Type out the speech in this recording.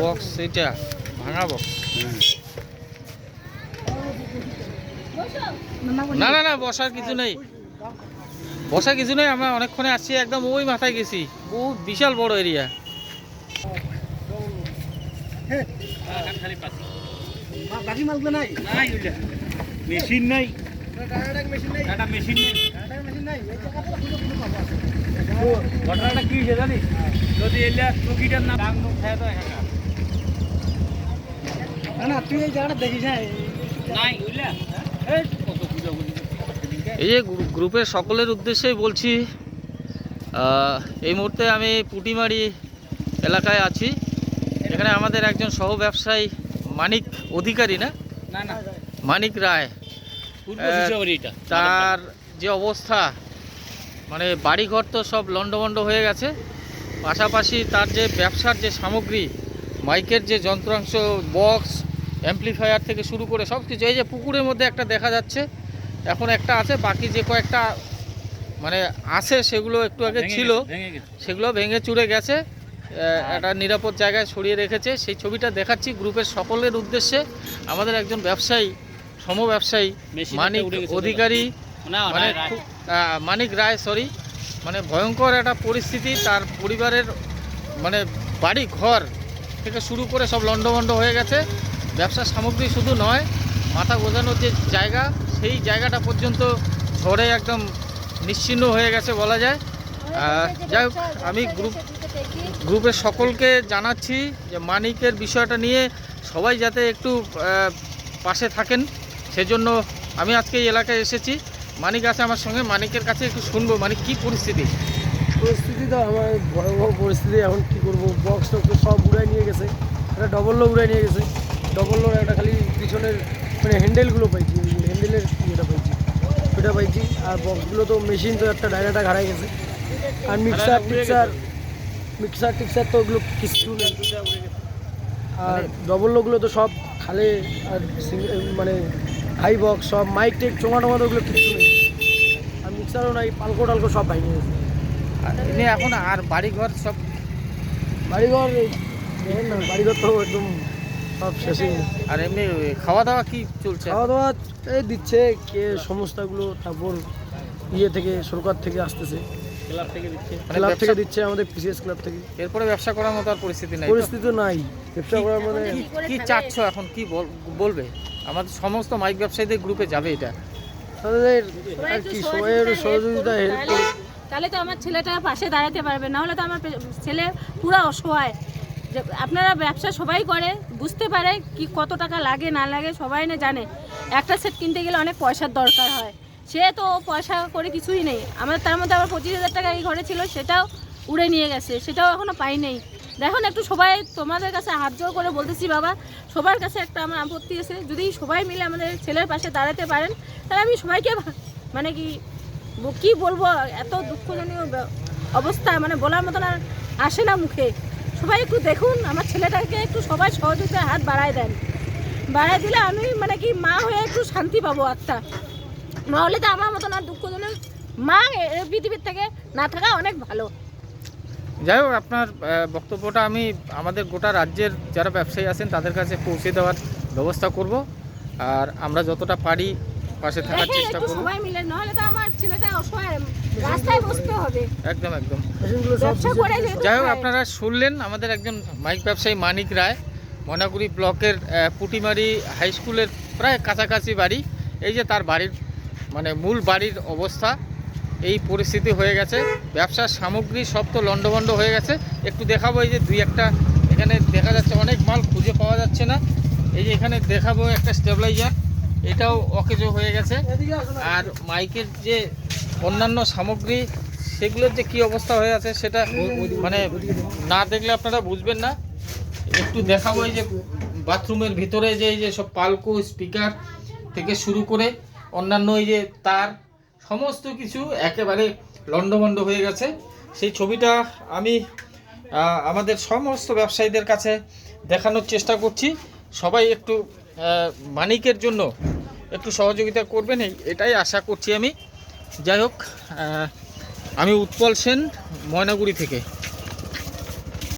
Box এটা ভাঙা box. না না না বসার কিছু নেই। বসার কিছু নেই আমরা অনেকক্ষণে আসছি একদম ওই মাথায় গেছি। বহু বিশাল বড় এরিয়া। নাই। নাই মেশিন নাই। ঘটনাটা কি জানিস? যদি এলে চকিটার না খায় তো একা না না তুই এই জায়গাটা দেখিস হ্যাঁ নাই বুঝলা? এই যে গ্রুপের সকলের উদ্দেশ্যেই বলছি এই মুহূর্তে আমি পুটিমারি এলাকায় আছি। এখানে আমাদের একজন সহ ব্যবসায়ী মানিক অধিকারী না? মানিক রায়। তার যে অবস্থা মানে বাড়িঘর তো সব লণ্ডভণ্ড হয়ে গেছে। পাশাপাশি তার যে ব্যবসার যে সামগ্রী মাইকের যে যন্ত্রাংশ বক্স অ্যাম্পলিফায়ার থেকে শুরু করে সব কিছু এই যে পুকুরের মধ্যে একটা দেখা যাচ্ছে এখন একটা আছে বাকি যে কয়েকটা মানে আছে সেগুলো একটু আগে ছিল সেগুলো ভেঙে চুরে গেছে একটা নিরাপদ জায়গায় সরিয়ে রেখেছে। সেই ছবিটা দেখাচ্ছি গ্রুপের সকলের উদ্দেশ্যে। আমাদের একজন ব্যবসায়ী সম ব্যবসায়ী মানিক অধিকারী মানে মানিক রায় সরি মানে ভয়ঙ্কর একটা পরিস্থিতি। তার পরিবারের মানে বাড়ি ঘর থেকে শুরু করে সব লণ্ডভণ্ড হয়ে গেছে। ব্যবসার সামগ্রী শুধু নয় মাথা গোজানোর যে জায়গা সেই জায়গাটা পর্যন্ত ঝড়ে একদম নিশ্চিহ্ন হয়ে গেছে বলা যায়। যাই হোক আমি গ্রুপ গ্রুপের সকলকে জানাচ্ছি যে মানিকের বিষয়টা নিয়ে সবাই যাতে একটু পাশে থাকেন সেজন্য আমি আজকে এই এলাকায় এসেছি। মানিক আছে আমার সঙ্গে মানিকের কাছে একটু শুনব। মানিক কি পরিস্থিতি? পরিস্থিতি তো আমার ভয়াবহ পরিস্থিতি। এখন কি করব? বক্স টক্স সব উড়াই নিয়ে গেছে একটা ডবল লো উড়াই নিয়ে গেছে। ডবল লোর একটা খালি পিছনের মানে হ্যান্ডেলগুলো পাইছি হ্যান্ডেলের ইয়েটা পাইছি। ওটা পাইছি আর বক্সগুলো তো মেশিন তো একটা ডায়নাটা হারাই গেছে। আর মিক্সার টিক্সার মিক্সার টিক্সার তো ওগুলো কিছু নেই আর ডবল লোগুলো তো সব খালে আর মানে হাই বক্স সব মাইক টেক চোঙা টোঙা তো ওগুলো কিছু নেই। আর মিক্সারও নাই পালকো টালকো সব ভাঙে গেছে। এখন আর বাড়িঘর সব বাড়িঘর দেখেন না বাড়িঘর তো একদম সব শেষে। আর এমনি খাওয়া দাওয়া কি চলছে? খাওয়া দাওয়া এই দিচ্ছে কে সংস্থাগুলো তারপর ইয়ে থেকে সরকার থেকে আসতেছে। ক্লাব থেকে দিচ্ছে? মানে ক্লাব থেকে দিচ্ছে আমাদের পিসিএস ক্লাব থেকে। এরপরে ব্যবসা করার মতো আর পরিস্থিতি নাই পরিস্থিতি তো নাই। ব্যবসা করার মানে কি- চাচ্ছ এখন? কি বল- বলবে? আমাদের সমস্ত মাইক ব্যবসায়ীদের গ্রুপে যাবে এটা। তাদের আর কি সহযোগিতা সবাই সহযোগিতা হেল্প তাহলে- তাহলে তো আমার ছেলেটা পাশে দাঁড়াতে পারবে না হলে তো আমার ছেলে পুরো অসহায়। যে আপনারা ব্যবসা সবাই করে, বুঝতে পারে কি কত টাকা লাগে, না লাগে, সবাই না জানে। একটা সেট কিনতে গেলে অনেক পয়সার দরকার হয়। সে তো পয়সা করে কিছুই নেই। আমার তার মধ্যে আবার পঁচিশ হাজার টাকা এই ঘরে ছিল, সেটাও উড়ে নিয়ে গেছে, সেটাও এখনও পাই নেই। দেখুন একটু সবাই তোমাদের কাছে হাত জোর করে বলতেছি, বাবা, সবার কাছে একটা আমার আপত্তি আছে। যদি সবাই মিলে আমাদের ছেলের পাশে দাঁড়াতে পারেন, তাহলে আমি সবাইকে মানে কি কি বলব, এত দুঃখজনীয় অবস্থা মানে বলার মতন আর আসে না মুখে। সবাই একটু দেখুন আমার ছেলেটাকে একটু সবাই সহযোগিতার হাত বাড়ায় দেন। বাড়ায় দিলে আমি মানে কি মা হয়ে একটু শান্তি পাবো আত্মা। নাহলে তো আমার মতন আর দুঃখজনক মা পৃথিবীর থেকে না থাকা অনেক ভালো। যাই হোক আপনার বক্তব্যটা আমি আমাদের গোটা রাজ্যের যারা ব্যবসায়ী আছেন তাদের কাছে পৌঁছে দেওয়ার ব্যবস্থা করব। আর আমরা যতটা পারি পাশে থাকার চেষ্টা করব। সবাই মিলে নাহলে তো আমার বসতে হবে। একদম একদম। ব্যবসা করে যাই হোক আপনারা শুনলেন আমাদের একজন মাইক ব্যবসায়ী মানিক রায় ময়নাগুড়ি ব্লকের পুটিমারি হাই স্কুলের প্রায় কাছাকাছি বাড়ি। এই যে তার বাড়ির মানে মূল বাড়ির অবস্থা এই পরিস্থিতি হয়ে গেছে। ব্যবসার সামগ্রী সব তো লণ্ডভণ্ড হয়ে গেছে। একটু দেখাবো এই যে দুই একটা এখানে দেখা যাচ্ছে অনেক মাল খুঁজে পাওয়া যাচ্ছে না। এই যে এখানে দেখাবো একটা স্টেবিলাইজার এটাও অকেজো হয়ে গেছে। আর মাইকের যে অন্যান্য সামগ্রী সেগুলোর যে কি অবস্থা হয়ে আছে সেটা মানে না দেখলে আপনারা বুঝবেন না। একটু দেখাবো এই যে বাথরুমের ভিতরে যে এই যে সব পালকো, স্পিকার থেকে শুরু করে অন্যান্য এই যে তার সমস্ত কিছু একেবারে লণ্ডভণ্ড হয়ে গেছে। সেই ছবিটা আমি আমাদের সমস্ত ব্যবসায়ীদের কাছে দেখানোর চেষ্টা করছি। সবাই একটু মানিকের জন্য একটু সহযোগিতা করবেন এটাই আশা করছি আমি। যাই হোক আমি উৎপল সেন ময়নাগুড়ি থেকে।